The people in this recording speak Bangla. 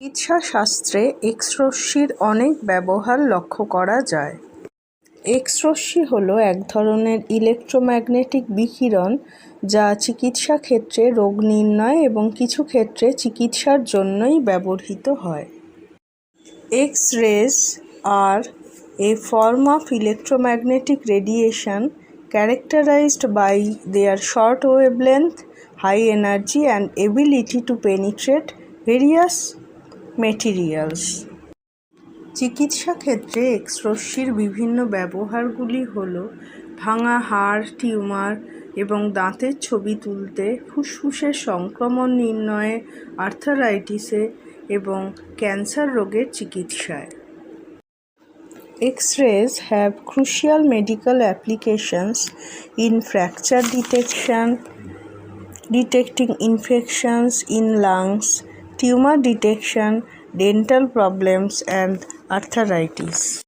চিকিৎসাশাস্ত্রে এক্স রশ্মির অনেক ব্যবহার লক্ষ্য করা যায়। এক্স রশ্মি হল এক ধরনের ইলেক্ট্রোম্যাগনেটিক বিকিরণ যা চিকিৎসা ক্ষেত্রে রোগ নির্ণয় এবং কিছু ক্ষেত্রে চিকিৎসার জন্যই ব্যবহৃত হয়। X rays are a form of electromagnetic radiation characterized by their short wavelength, high energy and ability to penetrate various materials চিকিৎসা ক্ষেত্রে এক্সরশ্মির বিভিন্ন ব্যবহারগুলি হল ভাঙা হাড়, টিউমার এবং দাঁতের ছবি তুলতে ফুসফুসের সংক্রমণ নির্ণয়ে আর্থারাইটিসে এবং ক্যান্সার রোগের চিকিৎসায়। X rays have crucial medical applications in fracture detection detecting infections in lungs tumor detection, dental problems, and arthritis.